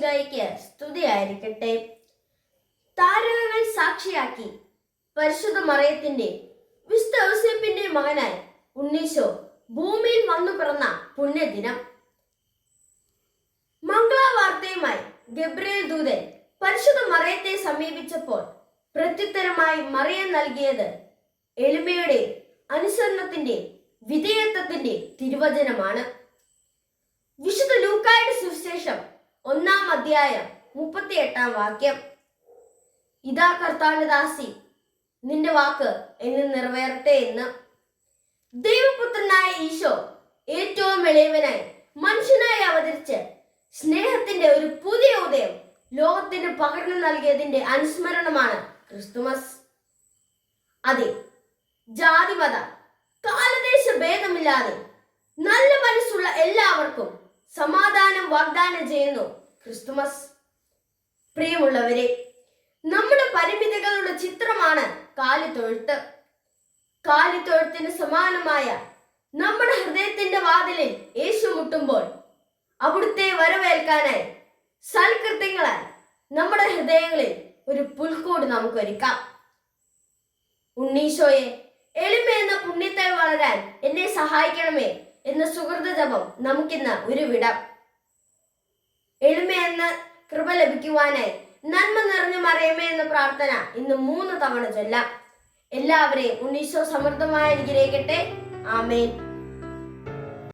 മിശികായിക്ക് സ്തുതിയായിരിക്കട്ടെ. താരകങ്ങൾ സാക്ഷിയാക്കി പരിശുദ്ധ മറയത്തിന്റെ വിശുദ്ധ മകനായി ഉണ്ണീശോ ഭൂമിയിൽ വന്നു പിറന്ന പുണ്യദിനം. മംഗളവാർത്തയുമായി ഗബ്രിയേൽ ദൂതൻ പരിശുദ്ധ മറയത്തെ സമീപിച്ചപ്പോൾ പ്രത്യുത്തരമായി മറിയം നൽകിയത് എളിമയുടെ അനുസരണത്തിന്റെ വിധേയത്വത്തിന്റെ തിരുവചനമാണ്. വിശുദ്ധ ലൂക്കായുടെ ഒന്നാം മുപ്പത്തി എട്ടാം വാക്യം. ഇതാ കർത്താവിന്റെ ദാസി നിന്റെ വാക്ക് എന്ന് നിറവേറട്ടെ എന്ന്. ദൈവപുത്രനായ ഈശോ ഏറ്റവും എളിയവനായി മനുഷ്യനായി അവതരിച്ച് സ്നേഹത്തിന്റെ ഒരു പുതിയ ഉദയം ലോകത്തിന് പകർന്നു നൽകിയതിന്റെ അനുസ്മരണമാണ് ക്രിസ്തുമസ്. അതെ ജാതിമത കാലദേശ ഭേദമില്ലാതെ നല്ല മനസ്സുള്ള എല്ലാവർക്കും സമാധാനം വാഗ്ദാനം ചെയ്യുന്നു. ക്രിസ്തുമസ്. പ്രിയമുള്ളവരെ നമ്മുടെ പരിമിതികളുടെ ചിത്രമാണ് കാലിത്തൊഴുത്ത് കാലിത്തൊഴുത്തിന് സമാനമായ നമ്മുടെ ഹൃദയത്തിന്റെ വാതിലിൽ യേശു മുട്ടുമ്പോൾ അവിടുത്തെ വരവേൽക്കാനായി സൽകൃത്യങ്ങളാൽ നമ്മുടെ ഹൃദയങ്ങളിൽ ഒരു പുൽക്കൂട് നമുക്ക് ഒരുക്കാം ഉണ്ണീശോയെ എളിമ എന്ന പുണ്യത്തെ വളരാൻ എന്നെ സഹായിക്കണമേ എന്ന സുഹൃത ജപം നമുക്കിന്ന് ഉരുവിടാം എളിമ എന്ന കൃപ ലഭിക്കുവാനായി. നന്മ നിറഞ്ഞു മറിയമേ എന്ന പ്രാർത്ഥന ഇന്ന് മൂന്ന് തവണ ചൊല്ലാം. എല്ലാവരെയും ഉണ്ണീശോ സമൃദ്ധമായി അനുഗ്രഹിക്കട്ടെ. ആമേൻ.